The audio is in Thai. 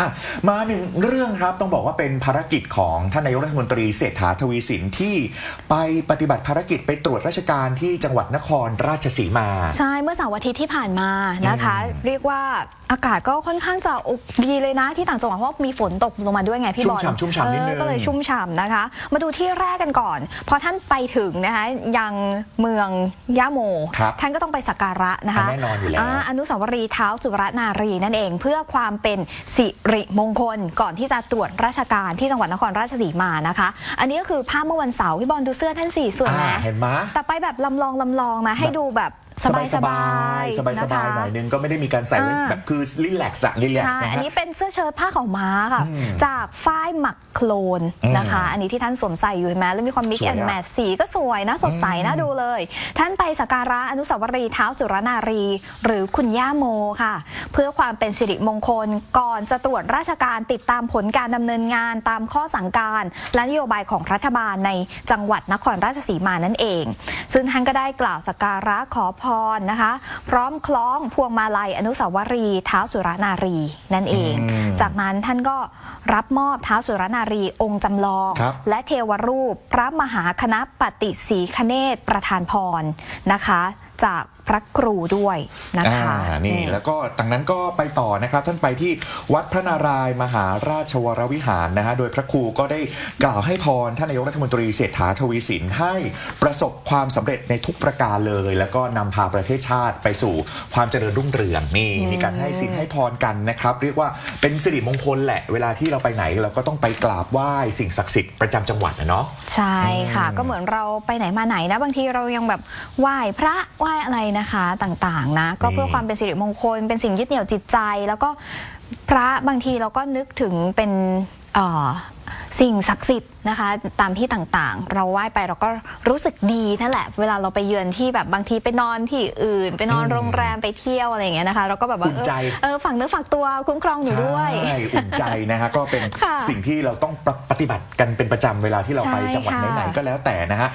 อะมาหนึ่งเรื่องครับต้องบอกว่าเป็นภารกิจของท่านนายกรัฐมนตรีเศรษฐาทวีสินที่ไปปฏิบัติภารกิจไปตรวจราชการที่จังหวัดนครราชสีมา ใช่เมื่อเสาร์อาทิตย์ที่ผ่านมานะคะอืมเรียกว่า อากาศก็ค่อนข้างจะดีเลยนะที่ต่างจังหวัดเพราะว่ามีฝนตกลงมาด้วยไงพี่ชุ่บมอลฉ่ำชุ่มฉ่ำนิดนึงเออก็เลยชุ่มฉ่ำนะคะ มาดูที่แรกกันก่อน พอท่านไปถึงนะคะยังเมืองยะโมครับท่านก็ต้องไปสักการะนะคะแน่นอนอยู่แล้วาอนุสาวรีย์เท้าสุรนารีนั่นเองเพื่อความเป็นสิริมงคลก่อนที่จะตรวจราชการที่จังหวัดนครราชสีมานะคะ อันนี้ก็คือภาพเมื่อวันเสาร์พี่บอลดูเสื้อท่านสี่ส่วนไหมอ่าเห็นไหมแต่ไปแบบลำลองลำลองนะให้ดูแบบ สบายสสบาบายยสบายสบายๆหน่อยนึงก็ไม่ได้มีการใส่ไว้อ่าแบบคือรีแลกซ์อะรีแลกซ์ใช่นะอันฮะนี้เป็นเสื้อเชิ้ตผ้าขาวม้าค่ะอืมจากฝ้ายหมักโคลนอืมนะคะ อันนี้ที่ท่านสวมใส่อยู่เห็นไหมแล้วมีความมิกสวยแอนอะแมทสีก็สวยนะสดใสนะอืมดูเลย ท่านไปสักการะอนุสาวรีย์เท้าสุรนารี หรือคุณย่าโมค่ะ เพื่อความเป็นสิริมงคลก่อนจะตรวจราชการติดตามผลการดำเนินงานตามข้อสั่งการ และนโยบายของรัฐบาลในจังหวัดนครราชสีมานั่นเอง ซึ่งท่านก็ได้กล่าวสักการะขอพรนะคะ พร้อมคล้องพวงมาลัยอนุสาวรีย์เท้าสุรนารีนั่นเอง อืมจากนั้นท่านก็รับมอบเท้าสุรนารีองค์จำลอง ครับ และเทวรูปพระมหาคณะปฏิสีคเนศประธานพรนะคะ จากพระครูด้วยนะคะอ่านี่อืมแล้วก็ดังนั้นก็ไปต่อนะครับท่านไปที่วัดพระนารายณ์มหาราชวรวิหารนะฮะโดยพระครูก็ได้กล่าวให้พรท่านนายกรัฐมนตรีเศรษฐาทวีสินให้ประสบความสำเร็จในทุกประการเลย แล้วก็นำพาประเทศชาติไปสู่ความเจริญรุ่งเรืองนี่มีการให้สินให้พรกันนะครับ เรียกว่าเป็นสิริมงคลแหละเวลาที่เราไปไหนเราก็ต้องไปกราบไหว้สิ่งศักดิ์สิทธิ์ประจำจังหวัดนะเนาะใช่ค่ะอืมก็เหมือนเราไปไหนมาไหนนะบางทีเรายังแบบไหว้พระไหว้อะไรนะคะต่างๆนะก็เพื่อความเป็นสิริมงคล เป็นสิ่งยึดเหนี่ยวจิตใจ แล้วก็พระบางทีเราก็นึกถึงเป็นเอ่อสิ่งศักดิ์สิทธิ์นะคะ ตามที่ต่างๆ เราไหว้ไปเราก็รู้สึกดีนั่นแหละ เวลาเราไปเยือนที่แบบบางทีไปนอนที่อื่น ไปนอนอืมโรงแรมไปเที่ยวอะไรอย่างเงี้ยนะคะ เราก็แบบว่าอุ่นใจเออเออฝังเนื้อฝักตัวคุ้มครองหนูด้วยใช่อุ่นใจนะฮะก็เป็นค่ะสิ่งที่เราต้องปฏิบัติกันเป็นประจำเวลาที่เราไปใช่จังหวัดค่ะไหนๆก็แล้วแต่นะฮะ